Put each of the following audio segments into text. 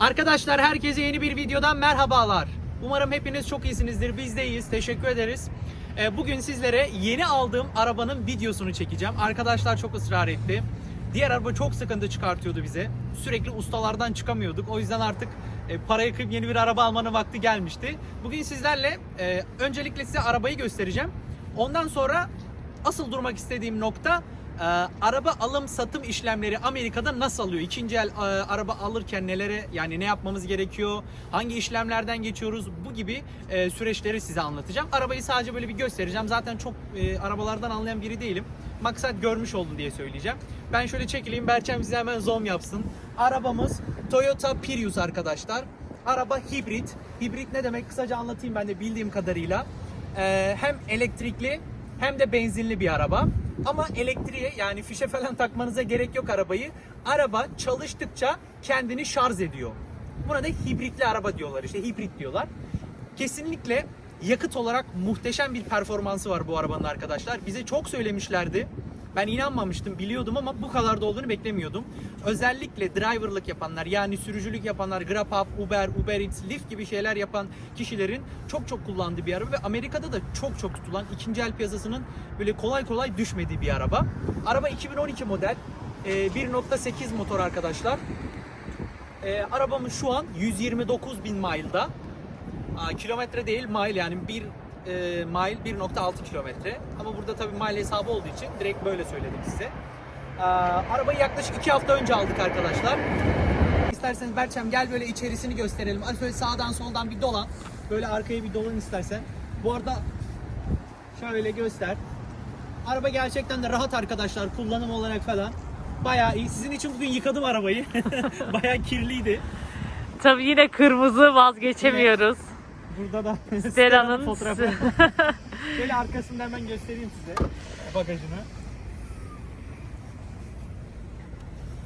Arkadaşlar herkese yeni bir videodan merhabalar. Umarım hepiniz çok iyisinizdir. Biz de iyiyiz. Teşekkür ederiz. Ee, Bugün sizlere yeni aldığım arabanın videosunu çekeceğim. Arkadaşlar çok ısrar etti. Diğer araba çok sıkıntı çıkartıyordu bize. Sürekli ustalardan çıkamıyorduk. O yüzden artık e, parayı kıyıp yeni bir araba almanın vakti gelmişti. Bugün sizlerle e, öncelikle size arabayı göstereceğim. Ondan sonra asıl durmak istediğim nokta e, araba alım satım işlemleri Amerika'da nasıl alıyor? İkinci el e, araba alırken nelere yani ne yapmamız gerekiyor? Hangi işlemlerden geçiyoruz? Bu gibi e, süreçleri size anlatacağım. Arabayı sadece böyle bir göstereceğim. Zaten çok e, arabalardan anlayan biri değilim. Maksat görmüş oldum diye söyleyeceğim. Ben şöyle çekileyim. Berçem size hemen zoom yapsın. Arabamız Toyota Prius arkadaşlar. Araba hibrit. Hibrit ne demek? Kısaca anlatayım ben de bildiğim kadarıyla. Ee, hem elektrikli hem de benzinli bir araba. Ama elektriğe yani fişe falan takmanıza gerek yok arabayı. Araba çalıştıkça kendini şarj ediyor. Buna da hibritli araba diyorlar işte hibrit diyorlar. Kesinlikle yakıt olarak muhteşem bir performansı var bu arabanın arkadaşlar. Bize çok söylemişlerdi. Ben inanmamıştım, biliyordum ama bu kadar da olduğunu beklemiyordum. Özellikle driverlık yapanlar yani sürücülük yapanlar, GrabHub, Uber, Uber Eats, Lyft gibi şeyler yapan kişilerin çok çok kullandığı bir araba ve Amerika'da da çok çok tutulan ikinci el piyasasının böyle kolay kolay düşmediği bir araba. Araba 2012 model, e, 1.8 motor arkadaşlar. E, arabamız şu an 129 bin mile'da. Aa, kilometre değil mile yani bir e, mile 1.6 kilometre. Ama burada tabii mile hesabı olduğu için direkt böyle söyledim size. Aa, arabayı yaklaşık 2 hafta önce aldık arkadaşlar. İsterseniz Berçem gel böyle içerisini gösterelim. Hadi şöyle sağdan soldan bir dolan. Böyle arkaya bir dolan istersen. Bu arada şöyle göster. Araba gerçekten de rahat arkadaşlar kullanım olarak falan. Bayağı iyi. Sizin için bugün yıkadım arabayı. Bayağı kirliydi. Tabii yine kırmızı vazgeçemiyoruz. Burada da Sera'nın fotoğrafı. Şöyle arkasında hemen göstereyim size bagajını.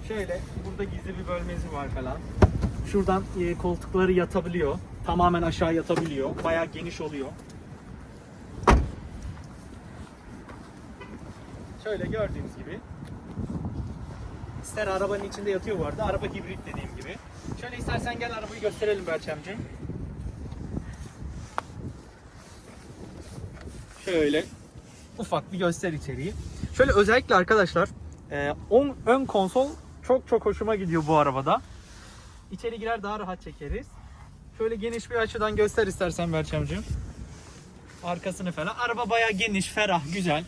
Şöyle burada gizli bir bölmesi var falan. Şuradan e, koltukları yatabiliyor. Tamamen aşağı yatabiliyor. Bayağı geniş oluyor. Şöyle gördüğünüz gibi. İster arabanın içinde yatıyor bu arada. Araba hibrit dediğim gibi. Şöyle istersen gel arabayı gösterelim Berçemciğim. Şöyle ufak bir göster içeriği. Şöyle özellikle arkadaşlar e, on, ön konsol çok çok hoşuma gidiyor bu arabada. İçeri girer daha rahat çekeriz. Şöyle geniş bir açıdan göster istersen Berçemciğim. Arkasını falan. Araba bayağı geniş, ferah, güzel.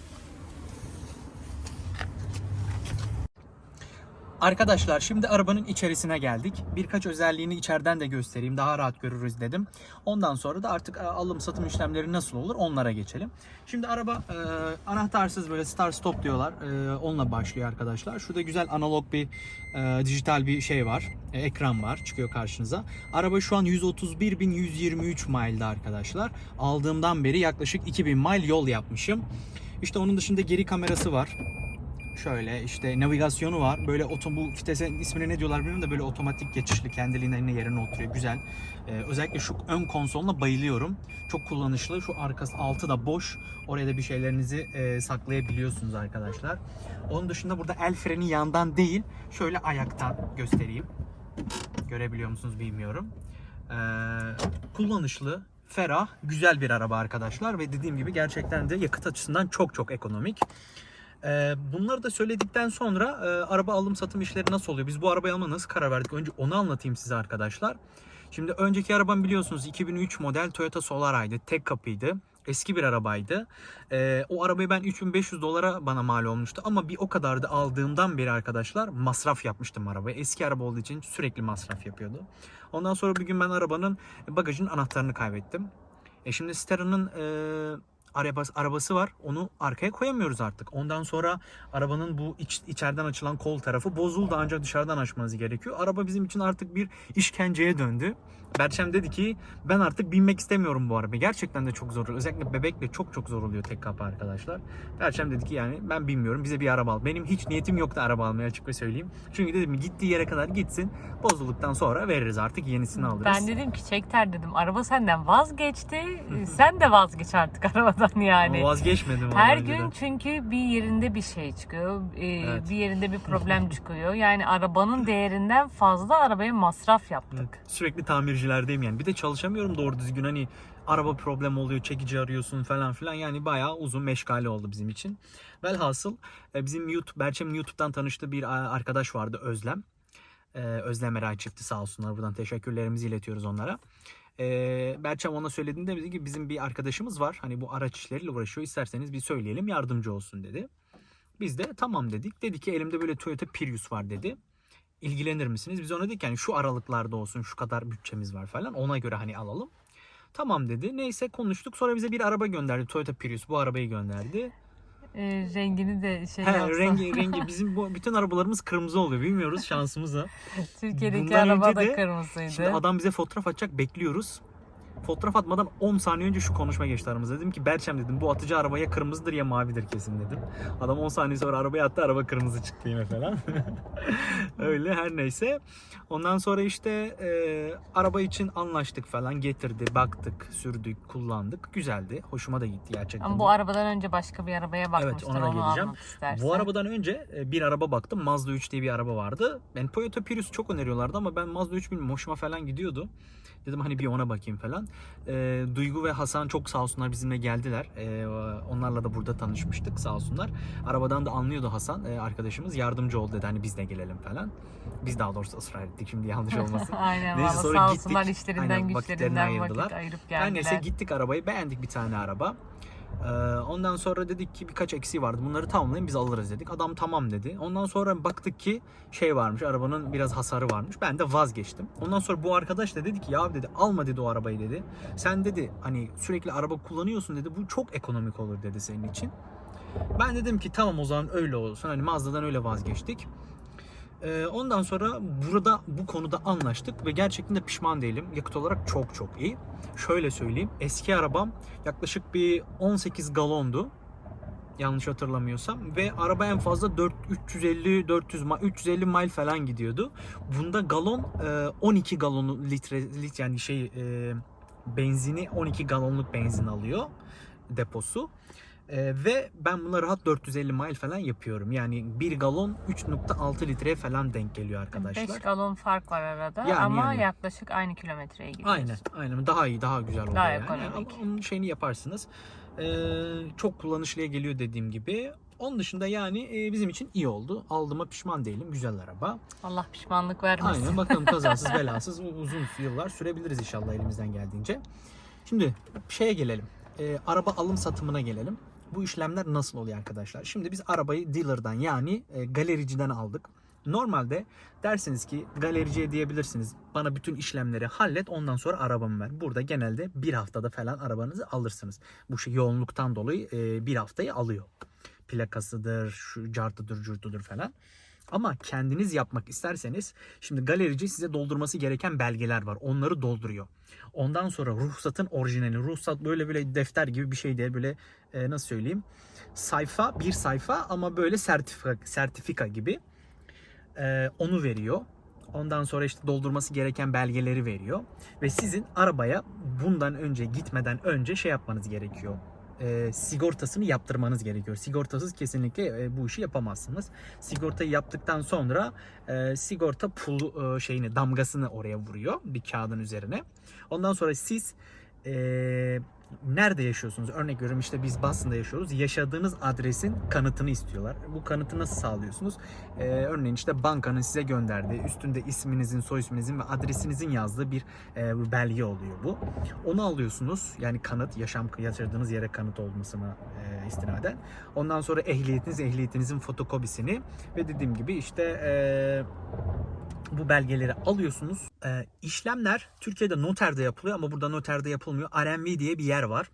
Arkadaşlar şimdi arabanın içerisine geldik. Birkaç özelliğini içeriden de göstereyim. Daha rahat görürüz dedim. Ondan sonra da artık e, alım satım işlemleri nasıl olur onlara geçelim. Şimdi araba e, anahtarsız böyle start stop diyorlar. E, onunla başlıyor arkadaşlar. Şurada güzel analog bir e, dijital bir şey var. E, ekran var çıkıyor karşınıza. Araba şu an 131.123 mile'da arkadaşlar. Aldığımdan beri yaklaşık 2000 mile yol yapmışım. İşte onun dışında geri kamerası var. Şöyle işte navigasyonu var. Böyle oto bu vitesin ismini ne diyorlar bilmiyorum da böyle otomatik geçişli kendiliğinden yerine oturuyor. Güzel. Ee, özellikle şu ön konsoluna bayılıyorum. Çok kullanışlı. Şu arkası altı da boş. Oraya da bir şeylerinizi e, saklayabiliyorsunuz arkadaşlar. Onun dışında burada el freni yandan değil. Şöyle ayaktan göstereyim. Görebiliyor musunuz bilmiyorum. Ee, kullanışlı, ferah, güzel bir araba arkadaşlar ve dediğim gibi gerçekten de yakıt açısından çok çok ekonomik. Ee, bunları da söyledikten sonra e, araba alım satım işleri nasıl oluyor? Biz bu arabayı almaya nasıl karar verdik? Önce onu anlatayım size arkadaşlar. Şimdi önceki arabam biliyorsunuz 2003 model Toyota Solara'ydı. Tek kapıydı. Eski bir arabaydı. Ee, o arabayı ben 3500 dolara bana mal olmuştu. Ama bir o kadar da aldığımdan beri arkadaşlar masraf yapmıştım arabaya. Eski araba olduğu için sürekli masraf yapıyordu. Ondan sonra bir gün ben arabanın bagajının anahtarını kaybettim. E şimdi Stera'nın e, arabası, arabası var. Onu arkaya koyamıyoruz artık. Ondan sonra arabanın bu iç, içeriden açılan kol tarafı bozuldu ancak dışarıdan açmanız gerekiyor. Araba bizim için artık bir işkenceye döndü. Berçem dedi ki ben artık binmek istemiyorum bu araba. Gerçekten de çok zor. Özellikle bebekle çok çok zor oluyor tek kapı arkadaşlar. Berçem dedi ki yani ben bilmiyorum bize bir araba al. Benim hiç niyetim yoktu araba almaya açık ve söyleyeyim. Çünkü dedim gittiği yere kadar gitsin. Bozulduktan sonra veririz artık yenisini alırız. Ben dedim ki Çekter dedim araba senden vazgeçti. Sen de vazgeç artık arabadan. Arabadan yani. Ama vazgeçmedim. Her gün önceden. çünkü bir yerinde bir şey çıkıyor. e, Evet. Bir yerinde bir problem çıkıyor. Yani arabanın değerinden fazla arabaya masraf yaptık. Sürekli tamircilerdeyim yani. Bir de çalışamıyorum doğru düzgün hani araba problem oluyor, çekici arıyorsun falan filan. Yani bayağı uzun meşgale oldu bizim için. Velhasıl e, bizim YouTube, Berçem'in YouTube'dan tanıştığı bir arkadaş vardı Özlem. Ee, Özlem Eray çifti sağ olsunlar. Buradan teşekkürlerimizi iletiyoruz onlara. Ee, Berçem ona söylediğinde dedi ki bizim bir arkadaşımız var. Hani bu araç işleriyle uğraşıyor. İsterseniz bir söyleyelim yardımcı olsun dedi. Biz de tamam dedik. Dedi ki elimde böyle Toyota Prius var dedi. İlgilenir misiniz? Biz ona dedik yani şu aralıklarda olsun şu kadar bütçemiz var falan. Ona göre hani alalım. Tamam dedi. Neyse konuştuk. Sonra bize bir araba gönderdi. Toyota Prius bu arabayı gönderdi. E, rengini de şey He, yapsa. rengi rengi bizim bu bütün arabalarımız kırmızı oluyor. Bilmiyoruz şansımıza. Türkiye'deki Bundan araba önce da de- kırmızıydı. Şimdi adam bize fotoğraf atacak bekliyoruz. Fotoğraf atmadan 10 saniye önce şu konuşma geçti aramızda. Dedim ki Berçem dedim bu atıcı araba ya kırmızıdır ya mavidir kesin dedim. Adam 10 saniye sonra arabaya attı araba kırmızı çıktı yine falan. Öyle her neyse. Ondan sonra işte e, araba için anlaştık falan getirdi baktık sürdük kullandık. Güzeldi. Hoşuma da gitti gerçekten. Ama bu arabadan önce başka bir arabaya bakmıştır. ona da onu geleceğim. Bu arabadan önce e, bir araba baktım. Mazda 3 diye bir araba vardı. Ben Toyota Prius çok öneriyorlardı ama ben Mazda 3 bilmiyorum hoşuma falan gidiyordu. Dedim hani bir ona bakayım falan. E, Duygu ve Hasan çok sağ olsunlar bizimle geldiler. E, onlarla da burada tanışmıştık sağ olsunlar. Arabadan da anlıyordu Hasan e, arkadaşımız. Yardımcı oldu dedi hani biz de gelelim falan. Biz daha doğrusu ısrar ettik şimdi yanlış olmasın. Aynen Neyse, sonra sağ gittik. olsunlar işlerinden Aynen, güçlerinden ayırdılar. vakit ayırıp Her geldiler. neyse gittik arabayı beğendik bir tane araba. Ee, ondan sonra dedik ki birkaç eksiği vardı. Bunları tamamlayın biz alırız dedik. Adam tamam dedi. Ondan sonra baktık ki şey varmış arabanın biraz hasarı varmış. Ben de vazgeçtim. Ondan sonra bu arkadaş da dedi ki ya dedi alma dedi o arabayı dedi. Sen dedi hani sürekli araba kullanıyorsun dedi. Bu çok ekonomik olur dedi senin için. Ben dedim ki tamam o zaman öyle olsun. Hani Mazda'dan öyle vazgeçtik. Ee, ondan sonra burada bu konuda anlaştık ve gerçekten de pişman değilim. Yakıt olarak çok çok iyi. Şöyle söyleyeyim. Eski arabam yaklaşık bir 18 galondu. Yanlış hatırlamıyorsam ve araba en fazla 4 350 400 ma- 350 mile falan gidiyordu. Bunda galon e, 12 galonu litre lit yani şey e, benzini 12 galonluk benzin alıyor deposu. Ee, ve ben buna rahat 450 mile falan yapıyorum. Yani 1 galon 3.6 litreye falan denk geliyor arkadaşlar. 5 galon fark var arada Yani, ama yani. yaklaşık aynı kilometreye gidiyoruz. Aynen, aynen. Daha iyi, daha güzel oluyor Daha yani. ekonomik. Ama Onun şeyini yaparsınız. Ee, çok kullanışlıya geliyor dediğim gibi. Onun dışında yani e, bizim için iyi oldu. Aldığıma pişman değilim. Güzel araba. Allah pişmanlık vermesin. Aynen bakalım kazasız belasız uzun yıllar sürebiliriz inşallah elimizden geldiğince. Şimdi şeye gelelim. Ee, araba alım satımına gelelim. Bu işlemler nasıl oluyor arkadaşlar? Şimdi biz arabayı dealer'dan yani e, galericiden aldık. Normalde dersiniz ki galericiye diyebilirsiniz bana bütün işlemleri hallet ondan sonra arabamı ver. Burada genelde bir haftada falan arabanızı alırsınız. Bu şey yoğunluktan dolayı e, bir haftayı alıyor. Plakasıdır, şu cartıdır, curtudur falan. Ama kendiniz yapmak isterseniz şimdi galerici size doldurması gereken belgeler var. Onları dolduruyor. Ondan sonra ruhsatın orijinali. Ruhsat böyle böyle defter gibi bir şey değil. Böyle e, nasıl söyleyeyim? Sayfa bir sayfa ama böyle sertifika, sertifika gibi. E, onu veriyor. Ondan sonra işte doldurması gereken belgeleri veriyor. Ve sizin arabaya bundan önce gitmeden önce şey yapmanız gerekiyor. E, sigortasını yaptırmanız gerekiyor. Sigortasız kesinlikle e, bu işi yapamazsınız. Sigortayı yaptıktan sonra e, sigorta pulu e, şeyini damgasını oraya vuruyor bir kağıdın üzerine. Ondan sonra siz e, nerede yaşıyorsunuz? Örnek veriyorum işte biz Boston'da yaşıyoruz. Yaşadığınız adresin kanıtını istiyorlar. Bu kanıtı nasıl sağlıyorsunuz? E, örneğin işte bankanın size gönderdiği üstünde isminizin, soy isminizin ve adresinizin yazdığı bir e, belge oluyor bu. Onu alıyorsunuz. Yani kanıt, yaşam yaşadığınız yere kanıt olmasına e, istinaden. Ondan sonra ehliyetiniz, ehliyetinizin fotokopisini ve dediğim gibi işte e, bu belgeleri alıyorsunuz. E, işlemler Türkiye'de noterde yapılıyor ama burada noterde yapılmıyor. RMV diye bir yer var.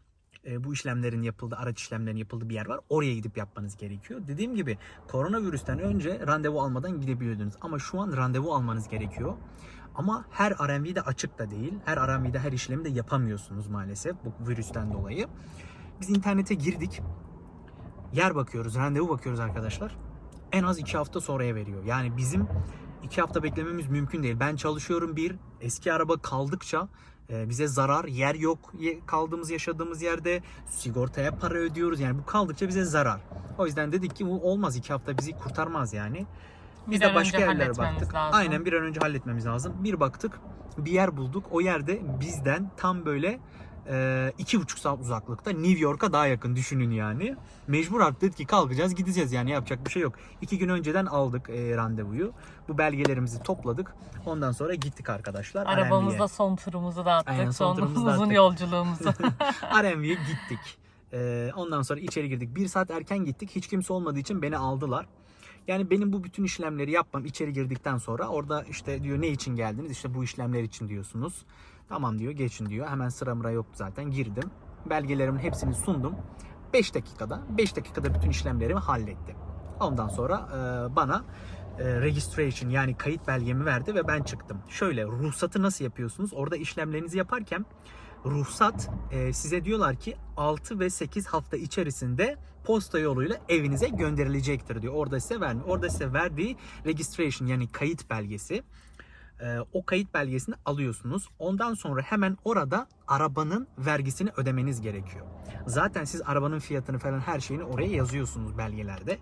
E, bu işlemlerin yapıldığı, araç işlemlerinin yapıldığı bir yer var. Oraya gidip yapmanız gerekiyor. Dediğim gibi koronavirüsten önce randevu almadan gidebiliyordunuz. Ama şu an randevu almanız gerekiyor. Ama her RMV de açık da değil. Her RMV'de her işlemi de yapamıyorsunuz maalesef bu virüsten dolayı. Biz internete girdik. Yer bakıyoruz, randevu bakıyoruz arkadaşlar. En az iki hafta sonraya veriyor. Yani bizim iki hafta beklememiz mümkün değil. Ben çalışıyorum bir, eski araba kaldıkça Ee, bize zarar, yer yok kaldığımız yaşadığımız yerde sigortaya para ödüyoruz. Yani bu kaldıkça bize zarar. O yüzden dedik ki bu olmaz iki hafta bizi kurtarmaz yani. Biz Bir de başka yerlere baktık. lazım. Aynen bir an önce halletmemiz lazım. Bir baktık bir yer bulduk. O yerde bizden tam böyle e, iki buçuk saat uzaklıkta New York'a daha yakın düşünün yani. Mecbur artık dedik ki kalkacağız gideceğiz yani yapacak bir şey yok. İki gün önceden aldık e, randevuyu. Bu belgelerimizi topladık. Ondan sonra gittik arkadaşlar. Arabamızda son turumuzu da attık. Aynen, son son uzun attık. yolculuğumuzu. RMV'ye gittik. Ee, ondan sonra içeri girdik. Bir saat erken gittik. Hiç kimse olmadığı için beni aldılar. Yani benim bu bütün işlemleri yapmam içeri girdikten sonra orada işte diyor ne için geldiniz? İşte bu işlemler için diyorsunuz. Tamam diyor geçin diyor. Hemen sıra mıra yoktu zaten girdim. Belgelerimin hepsini sundum. 5 dakikada 5 dakikada bütün işlemlerimi halletti. Ondan sonra e, bana e, registration yani kayıt belgemi verdi ve ben çıktım. Şöyle ruhsatı nasıl yapıyorsunuz? Orada işlemlerinizi yaparken ruhsat e, size diyorlar ki 6 ve 8 hafta içerisinde posta yoluyla evinize gönderilecektir diyor. Orada size vermiyor. Orada size verdiği registration yani kayıt belgesi. E, o kayıt belgesini alıyorsunuz. Ondan sonra hemen orada arabanın vergisini ödemeniz gerekiyor. Zaten siz arabanın fiyatını falan her şeyini oraya yazıyorsunuz belgelerde.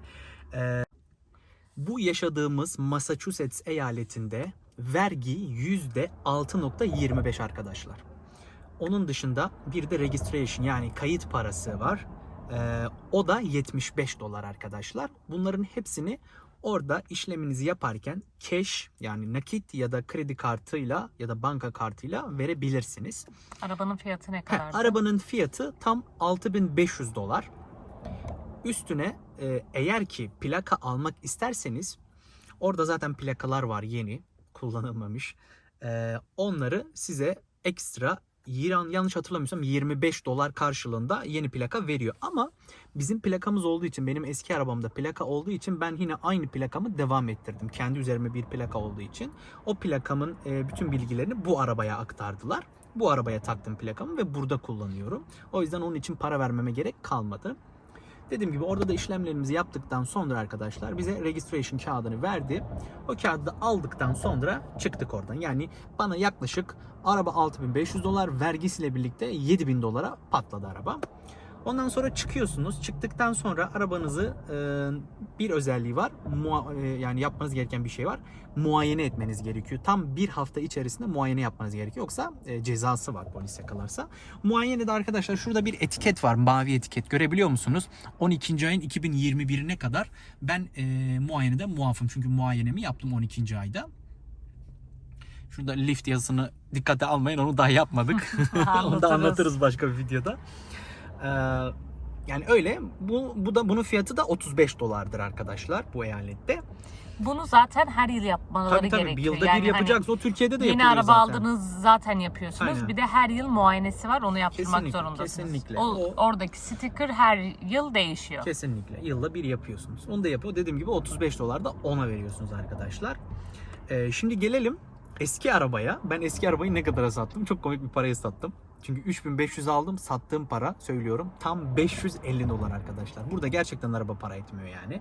E, bu yaşadığımız Massachusetts eyaletinde vergi %6.25 arkadaşlar. Onun dışında bir de registration yani kayıt parası var. Ee, o da 75 dolar arkadaşlar. Bunların hepsini orada işleminizi yaparken cash yani nakit ya da kredi kartıyla ya da banka kartıyla verebilirsiniz. Arabanın fiyatı ne kadar? arabanın fiyatı tam 6500 dolar. Üstüne e, eğer ki plaka almak isterseniz orada zaten plakalar var yeni kullanılmamış. E, onları size ekstra İran yanlış hatırlamıyorsam 25 dolar karşılığında yeni plaka veriyor. Ama bizim plakamız olduğu için benim eski arabamda plaka olduğu için ben yine aynı plakamı devam ettirdim. Kendi üzerime bir plaka olduğu için. O plakamın e, bütün bilgilerini bu arabaya aktardılar. Bu arabaya taktım plakamı ve burada kullanıyorum. O yüzden onun için para vermeme gerek kalmadı. Dediğim gibi orada da işlemlerimizi yaptıktan sonra arkadaşlar bize registration kağıdını verdi. O kağıdı da aldıktan sonra çıktık oradan. Yani bana yaklaşık araba 6500 dolar vergisiyle birlikte 7000 dolara patladı araba. Ondan sonra çıkıyorsunuz. Çıktıktan sonra arabanızı e, bir özelliği var. Mua- e, yani yapmanız gereken bir şey var. Muayene etmeniz gerekiyor. Tam bir hafta içerisinde muayene yapmanız gerekiyor. Yoksa e, cezası var polis yakalarsa. Muayenede arkadaşlar şurada bir etiket var. Mavi etiket görebiliyor musunuz? 12. ayın 2021'ine kadar ben e, muayenede muafım. Çünkü muayenemi yaptım 12. ayda. Şurada lift yazısını dikkate almayın onu daha yapmadık. onu da Anlatırız. anlatırız başka bir videoda. Ee, yani öyle. Bu, bu da bunun fiyatı da 35 dolardır arkadaşlar bu eyalette. Bunu zaten her yıl yapmaları Tabii tabii bir gerekiyor. yılda Yani bir hani yapacağız. o Türkiye'de de Yeni yapılıyor araba zaten. aldınız zaten yapıyorsunuz. Aynen. Bir de her yıl muayenesi var. Onu yaptırmak Kesinlikle, zorundasınız. kesinlikle. O, O- oradaki sticker her yıl değişiyor. Kesinlikle. Yılda bir yapıyorsunuz. Onu da yapıyor. Dediğim gibi 35 dolar da ona veriyorsunuz arkadaşlar. Ee, şimdi gelelim eski arabaya. Ben eski arabayı ne kadara sattım? Çok komik bir paraya sattım. Çünkü 3500 aldım. Sattığım para söylüyorum tam 550 dolar arkadaşlar. Burada gerçekten araba para etmiyor yani.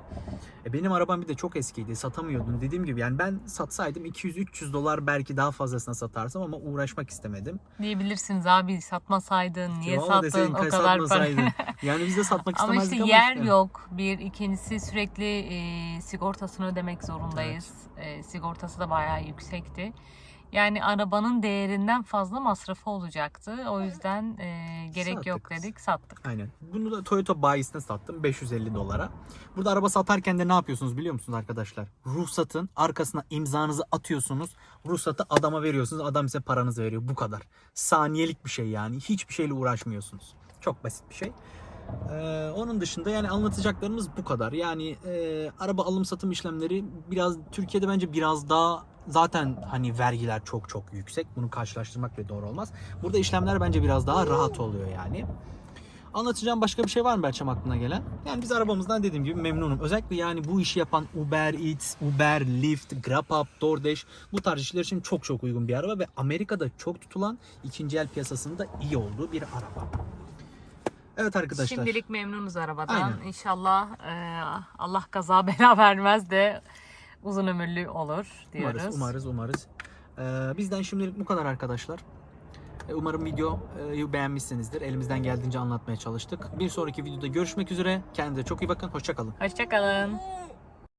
E, benim arabam bir de çok eskiydi. Satamıyordum. Dediğim gibi yani ben satsaydım 200-300 dolar belki daha fazlasına satarsam ama uğraşmak istemedim. Diyebilirsiniz abi satmasaydın, niye Valla sattın deseydin, o "Kay kadar para. satmasaydın." Yani biz de satmak Ama istemezdik işte ama, yer işte. yok. Bir, ikincisi sürekli e, sigortasını ödemek zorundayız. E, sigortası da bayağı yüksekti. Yani arabanın değerinden fazla masrafı olacaktı. O yüzden e, gerek yok Sattık. dedik, sattık. Aynen. Bunu da Toyota bayisine sattım 550 dolara. Burada araba satarken de ne yapıyorsunuz biliyor musunuz arkadaşlar? Ruhsatın arkasına imzanızı atıyorsunuz. Ruhsatı adama veriyorsunuz. Adam size paranızı veriyor. Bu kadar. Saniyelik bir şey yani. Hiçbir şeyle uğraşmıyorsunuz. Çok basit bir şey. Ee, onun dışında yani anlatacaklarımız bu kadar. Yani e, araba alım satım işlemleri biraz Türkiye'de bence biraz daha zaten hani vergiler çok çok yüksek. Bunu karşılaştırmak bile doğru olmaz. Burada işlemler bence biraz daha rahat oluyor yani. Anlatacağım başka bir şey var mı Berçem aklına gelen? Yani biz arabamızdan dediğim gibi memnunum. Özellikle yani bu işi yapan Uber Eats, Uber, Lyft, GrabHub, DoorDash bu tarz işler için çok çok uygun bir araba ve Amerika'da çok tutulan ikinci el piyasasında iyi olduğu bir araba. Evet arkadaşlar. Şimdilik memnunuz arabadan. Aynen. İnşallah e, Allah kaza bela vermez de uzun ömürlü olur diyoruz. Umarız, umarız, umarız. Ee, bizden şimdilik bu kadar arkadaşlar. E, Umarım videoyu beğenmişsinizdir. Elimizden geldiğince anlatmaya çalıştık. Bir sonraki videoda görüşmek üzere. Kendinize çok iyi bakın. Hoşçakalın. Hoşçakalın.